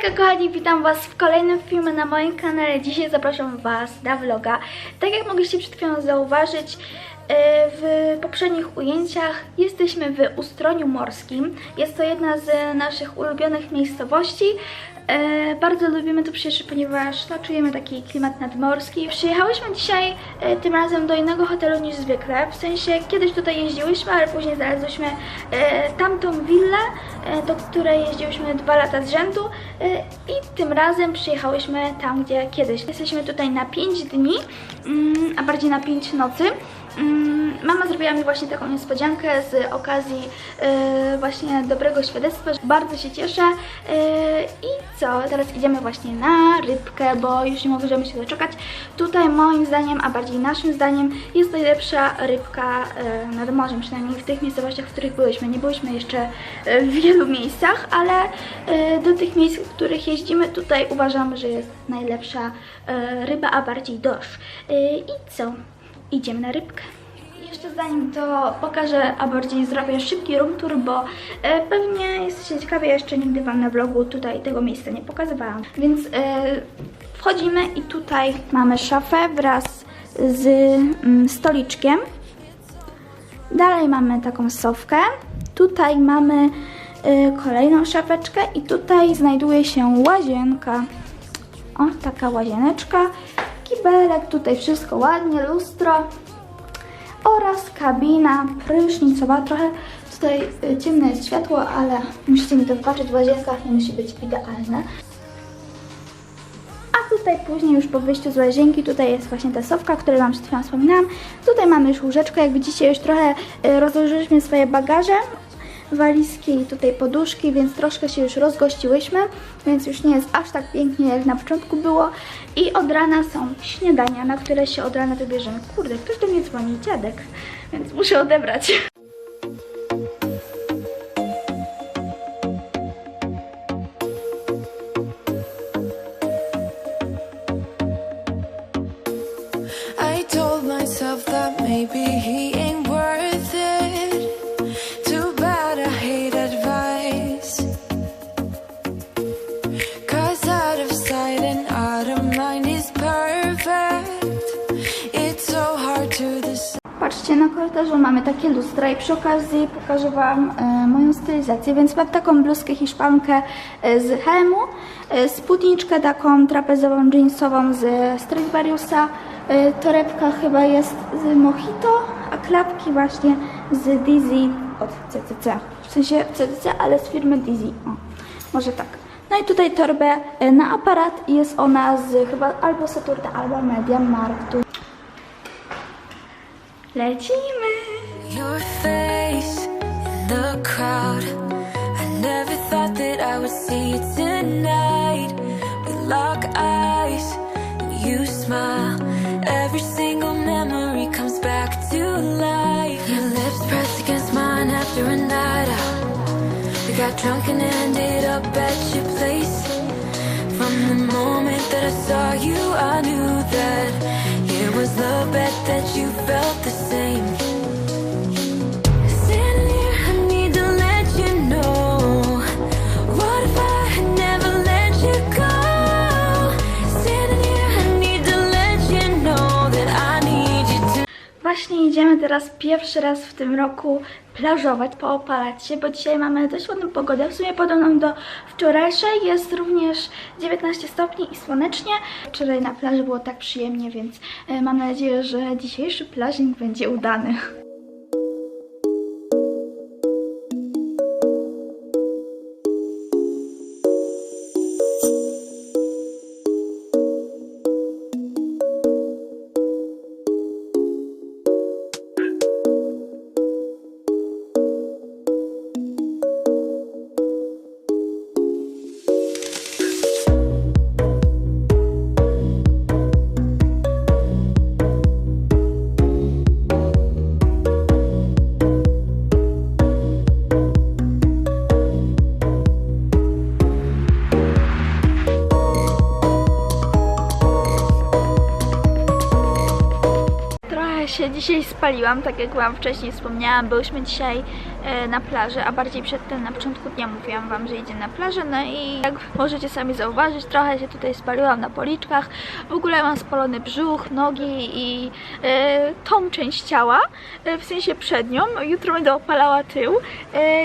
Hejka kochani, witam Was w kolejnym filmie na moim kanale. Dzisiaj zapraszam Was na vloga. Tak jak mogliście przed chwilą zauważyć, e, w poprzednich ujęciach jesteśmy w Ustroniu Morskim. Jest to jedna z naszych ulubionych miejscowości. E, bardzo lubimy tu przyjeżdżać, ponieważ no, czujemy taki klimat nadmorski. Przyjechałyśmy dzisiaj e, tym razem do innego hotelu niż zwykle. W sensie kiedyś tutaj jeździłyśmy, ale później znalazłyśmy e, tamtą willę, e, do której jeździłyśmy dwa lata z rzędu e, i tym razem przyjechałyśmy tam, gdzie kiedyś. Jesteśmy tutaj na 5 dni, mm, a bardziej na 5 nocy. Mm, Mama zrobiła mi właśnie taką niespodziankę z okazji e, właśnie dobrego świadectwa. Bardzo się cieszę. E, I co? Teraz idziemy właśnie na rybkę, bo już nie możemy się doczekać. Tutaj moim zdaniem, a bardziej naszym zdaniem jest najlepsza rybka e, nad morzem, przynajmniej w tych miejscowościach, w których byłyśmy. Nie byłyśmy jeszcze w wielu miejscach, ale do tych miejsc, w których jeździmy, tutaj uważam, że jest najlepsza ryba, a bardziej dorsz. I co? Idziemy na rybkę. Jeszcze zanim to pokażę, a bardziej zrobię szybki room tour, bo e, pewnie jesteście ciekawi, ja jeszcze nigdy Wam na vlogu tutaj tego miejsca nie pokazywałam. Więc e, wchodzimy i tutaj mamy szafę wraz z mm, stoliczkiem. Dalej mamy taką sofkę. Tutaj mamy y, kolejną szafeczkę i tutaj znajduje się łazienka. O, taka łazieneczka. Kibelek, tutaj wszystko ładnie, lustro oraz kabina prysznicowa. Trochę tutaj y, ciemne jest światło, ale musicie mi to wybaczyć, w łazienkach nie musi być idealne. A tutaj później już po wyjściu z łazienki, tutaj jest właśnie ta sofka, o której Wam przed chwilą wspominałam. Tutaj mamy już łóżeczko, jak widzicie już trochę y, rozłożyliśmy swoje bagaże, walizki i tutaj poduszki, więc troszkę się już rozgościłyśmy, więc już nie jest aż tak pięknie jak na początku było. I od rana są śniadania, na które się od rana wybierzemy. Kurde, ktoś do mnie dzwoni, dziadek, więc muszę odebrać. Korytarzu mamy takie lustra i przy okazji pokażę Wam e, moją stylizację, więc mam taką bluzkę hiszpankę e, z Helmu, e, spódniczkę taką trapezową jeansową z Stradivariusa, e, torebka chyba jest z Mojito, a klapki właśnie z Dizzy od CCC, w sensie CCC, ale z firmy Dizzy, o, może tak. No i tutaj torbę na aparat jest ona z chyba albo Saturna, albo Medium Marktu. Lecimy! The crowd. I never thought that I would see you tonight. We lock eyes and you smile. Every single memory comes back to life. Your lips pressed against mine after a night out. We got drunk and ended up at your place. From the moment that I saw you, I knew that it was love, bet that you felt the same. Właśnie idziemy teraz pierwszy raz w tym roku plażować, poopalać się, bo dzisiaj mamy dość ładną pogodę, w sumie podobną do wczorajszej, jest również 19 stopni i słonecznie. Wczoraj na plaży było tak przyjemnie, więc e, mam nadzieję, że dzisiejszy plażing będzie udany. Dzisiaj spaliłam, tak jak Wam wcześniej wspomniałam, byłyśmy dzisiaj e, na plaży, a bardziej przedtem na początku dnia mówiłam Wam, że idzie na plażę, no i jak możecie sami zauważyć, trochę się tutaj spaliłam na policzkach, w ogóle mam spalony brzuch, nogi i e, tą część ciała, e, w sensie przednią, jutro będę opalała tył.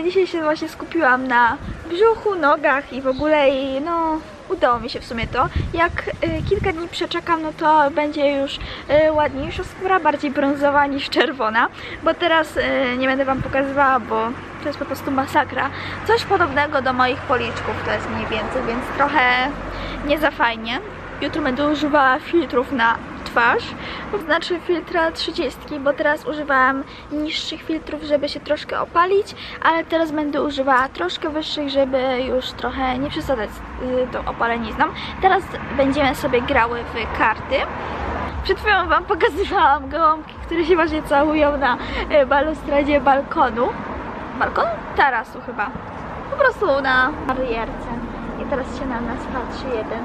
Dzisiaj się właśnie skupiłam na brzuchu, nogach i w ogóle i no udało mi się w sumie to. Jak y, kilka dni przeczekam, no to będzie już y, ładniejsza skóra, bardziej brązowa niż czerwona, bo teraz y, nie będę Wam pokazywała, bo to jest po prostu masakra. Coś podobnego do moich policzków to jest mniej więcej, więc trochę nie za fajnie. Jutro będę używała filtrów na twarz, znaczy filtra 30, bo teraz używałam niższych filtrów, żeby się troszkę opalić, ale teraz będę używała troszkę wyższych, żeby już trochę nie przesadzać y, tą opalenizną. Teraz będziemy sobie grały w karty. Przed chwilą Wam pokazywałam gołąbki, które się właśnie całują na y, balustradzie balkonu. Balkonu? Tarasu chyba. Po prostu na barierce. I teraz się na nas patrzy jeden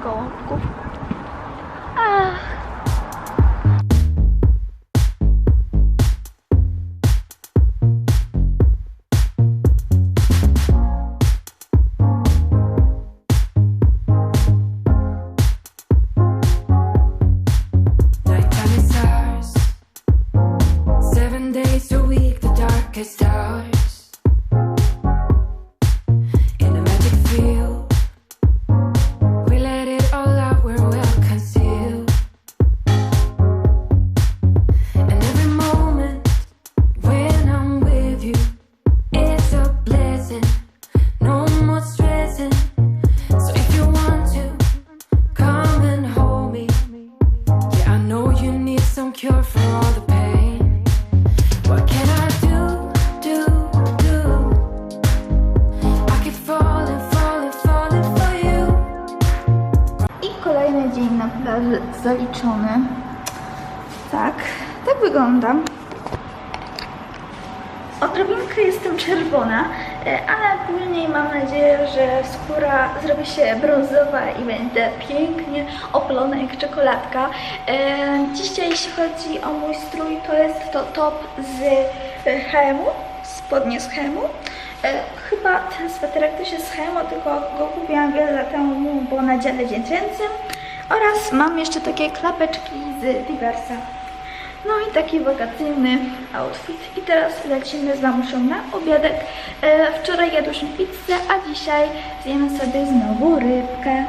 z gołąbków. 啊。Odrobinkę jestem czerwona, e, ale później mam nadzieję, że skóra zrobi się brązowa i będę pięknie opalona jak czekoladka. E, Dzisiaj jeśli chodzi o mój strój, to jest to top z H&M, spodnie z H&M. Chyba ten sweterek też jest z H&M, tylko go kupiłam wiele lat temu, bo na dziale dziecięcym. Oraz mam jeszcze takie klapeczki z Diversa. No i taki wakacyjny outfit. I teraz lecimy z mamusią na obiadek. E, wczoraj jadłyśmy pizzę, a dzisiaj zjemy sobie znowu rybkę.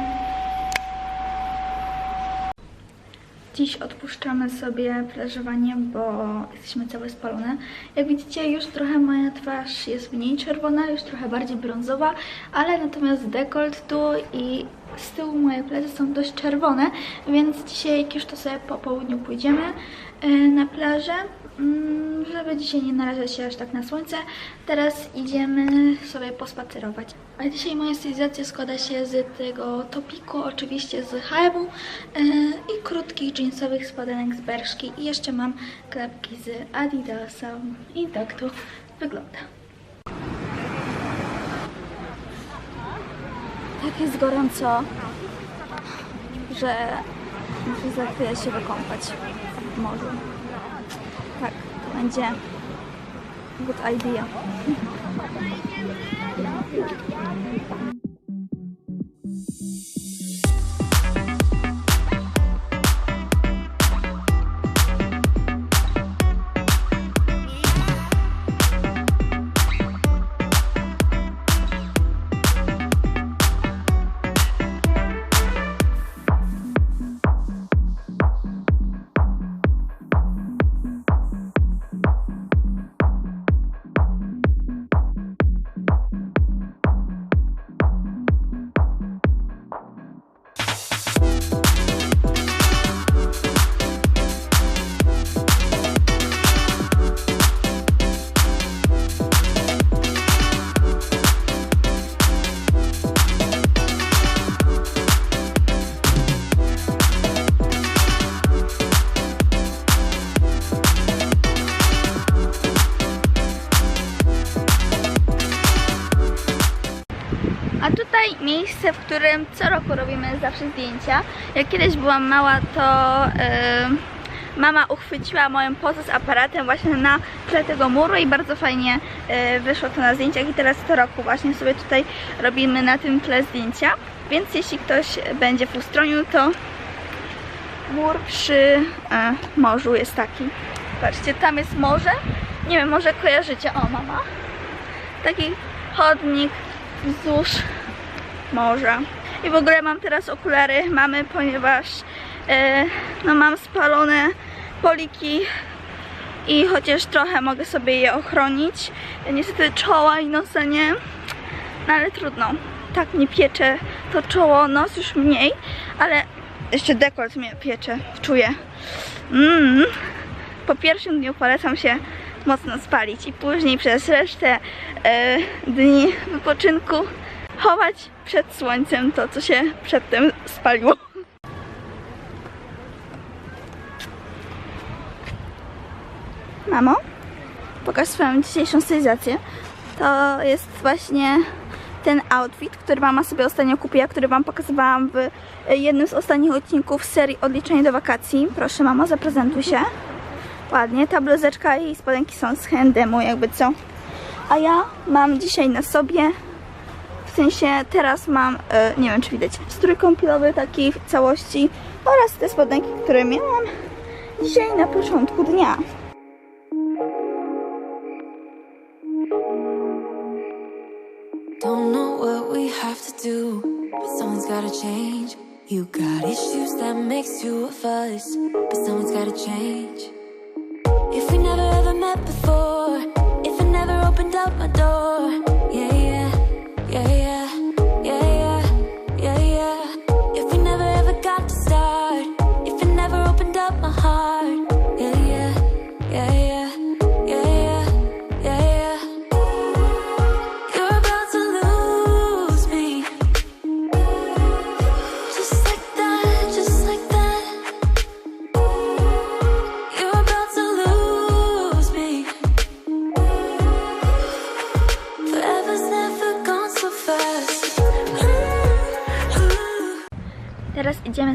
Dziś odpuszczamy sobie plażowanie, bo jesteśmy całe spalone. Jak widzicie, już trochę moja twarz jest mniej czerwona, już trochę bardziej brązowa, ale natomiast dekolt tu i z tyłu moje plecy są dość czerwone, więc dzisiaj jak już to sobie po południu pójdziemy na plażę, mm, żeby dzisiaj nie narażać się aż tak na słońce. Teraz idziemy sobie pospacerować. A dzisiaj moja stylizacja składa się z tego topiku, oczywiście z H&M i krótkich jeansowych spodenek z Berszki i jeszcze mam klapki z Adidasa i tak to wygląda. Tak jest gorąco, że muszę za chwilę się wykąpać morzu. Tak, będzie good idea. Którym co roku robimy zawsze zdjęcia. Jak kiedyś byłam mała, to yy, mama uchwyciła moją pozę z aparatem właśnie na tle tego muru i bardzo fajnie e, wyszło to na zdjęciach i teraz co roku właśnie sobie tutaj robimy na tym tle zdjęcia. Więc jeśli ktoś będzie w Ustroniu, to mur przy e, morzu jest taki. Patrzcie, tam jest morze. Nie wiem, może kojarzycie. O, mama. Taki chodnik wzdłuż morza. I w ogóle mam teraz okulary mamy, ponieważ e, no mam spalone poliki i chociaż trochę mogę sobie je ochronić, niestety czoła i nosa nie, no ale trudno. Tak mnie piecze to czoło, nos już mniej, ale jeszcze dekolt mnie piecze, czuję. Mm. Po pierwszym dniu polecam się mocno spalić i później przez resztę e, dni wypoczynku chować przed słońcem to, co się przedtem spaliło. Mamo, pokaż swoją dzisiejszą stylizację. To jest właśnie ten outfit, który mama sobie ostatnio kupiła, który wam pokazywałam w jednym z ostatnich odcinków serii Odliczenie do wakacji. Proszę mamo, zaprezentuj się. Ładnie, ta bluzeczka i spodenki są z handemu, jakby co. A ja mam dzisiaj na sobie, sensie teraz mam, e, nie wiem czy widać, strój kąpielowy taki w całości oraz te spodenki, które miałam dzisiaj na początku dnia. Don't know what we have to do, but someone's gotta change. You got issues that makes you a fuss, but someone's gotta change. If we never ever met before,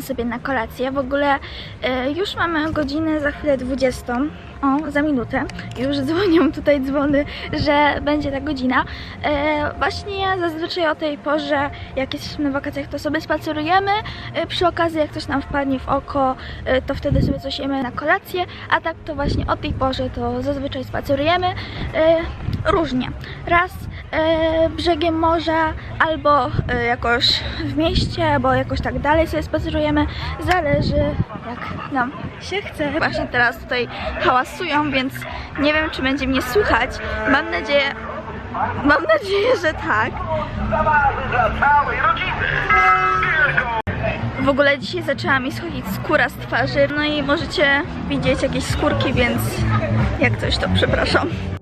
sobie na kolację. W ogóle e, już mamy godzinę za chwilę 20. O, za minutę. Już dzwonią tutaj dzwony, że będzie ta godzina. E, właśnie zazwyczaj o tej porze, jak jesteśmy na wakacjach, to sobie spacerujemy. E, przy okazji, jak coś nam wpadnie w oko, to wtedy sobie coś jemy na kolację. A tak to właśnie o tej porze to zazwyczaj spacerujemy. Różnie. Raz brzegiem morza, albo e, jakoś w mieście, albo jakoś tak dalej sobie spacerujemy. Zależy jak nam się chce. Właśnie teraz tutaj hałasują, więc nie wiem czy będzie mnie słychać. Mam nadzieję, mam nadzieję, że tak. W ogóle dzisiaj zaczęła mi schodzić skóra z twarzy, no i możecie widzieć jakieś skórki, więc jak coś to przepraszam.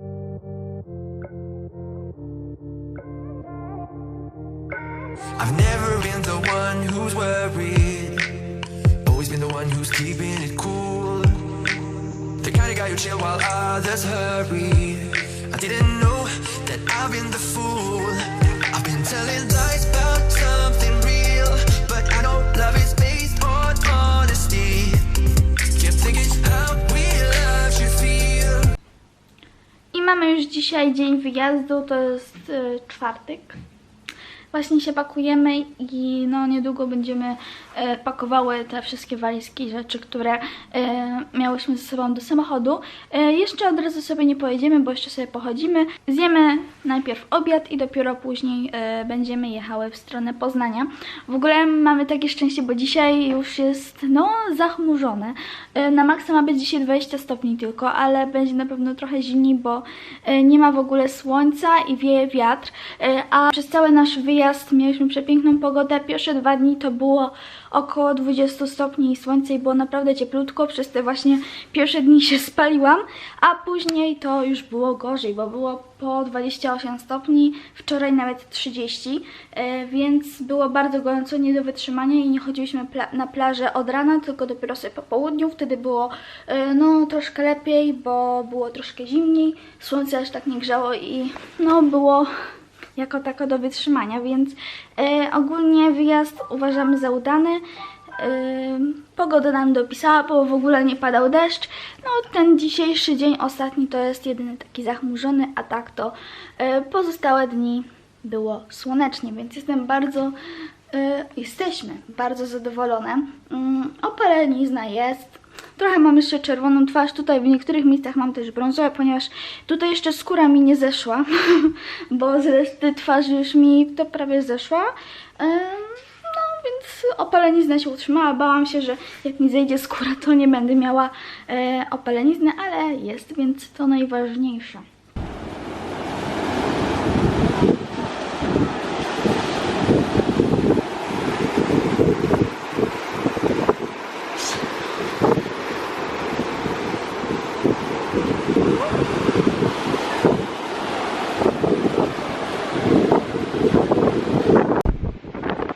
Others hurry. I didn't know that I've been the fool. I've been telling lies about something real, but I know love is based on honesty. Kept thinking how real love should feel. I mamy już dzisiaj dzień wyjazdu, to jest y, czwartek. Właśnie się pakujemy i no niedługo będziemy e, pakowały te wszystkie walizki, rzeczy, które e, miałyśmy ze sobą do samochodu. E, jeszcze od razu sobie nie pojedziemy, bo jeszcze sobie pochodzimy. Zjemy najpierw obiad i dopiero później e, będziemy jechały w stronę Poznania. W ogóle mamy takie szczęście, bo dzisiaj już jest no zachmurzone. E, na maksa ma być dzisiaj 20 stopni tylko, ale będzie na pewno trochę zimniej, bo e, nie ma w ogóle słońca i wieje wiatr, e, a przez cały nasz wyjazd mieliśmy przepiękną pogodę. Pierwsze dwa dni to było około 20 stopni i słońce i było naprawdę cieplutko. Przez te właśnie pierwsze dni się spaliłam, a później to już było gorzej, bo było po 28 stopni, wczoraj nawet 30, e, więc było bardzo gorąco, nie do wytrzymania i nie chodziliśmy pla na plażę od rana, tylko dopiero sobie po południu. Wtedy było e, no troszkę lepiej, bo było troszkę zimniej, słońce aż tak nie grzało i no było jako tako do wytrzymania, więc e, ogólnie wyjazd uważamy za udany. Ym, Pogoda nam dopisała, bo w ogóle nie padał deszcz. No ten dzisiejszy dzień, ostatni to jest jedyny taki zachmurzony, a tak to y, pozostałe dni było słonecznie, więc jestem bardzo, jesteśmy bardzo zadowolone. Ym, Opalenizna jest. Trochę mam jeszcze czerwoną twarz, tutaj w niektórych miejscach mam też brązowe, ponieważ tutaj jeszcze skóra mi nie zeszła, bo z reszty twarzy już mi to prawie zeszła. No więc opalenizna się utrzymała. Bałam się, że jak mi zejdzie skóra, to nie będę miała e, opalenizny, ale jest, więc to najważniejsze.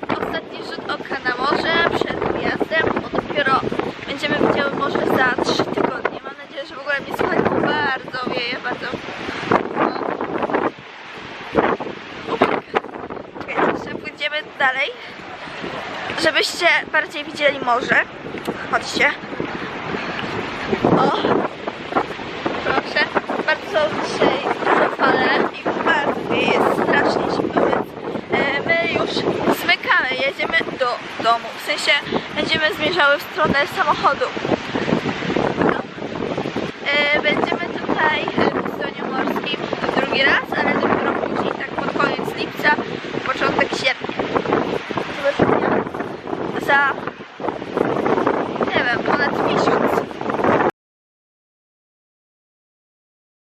Ostatni rzut oka na morze przed wyjazdem, bo dopiero będziemy widziały morze za 3 tygodnie. Mam nadzieję, że w ogóle mnie słychać, bo bardzo wieje, bardzo. No. Czekajcie, jeszcze pójdziemy dalej, bardziej widzieli morze. Chodźcie. O! Proszę, bardzo dzisiaj dużo fale i bardzo wieje, strasznie zimno, więc e, my już zmykamy, jedziemy do domu. W sensie będziemy zmierzały w stronę samochodu.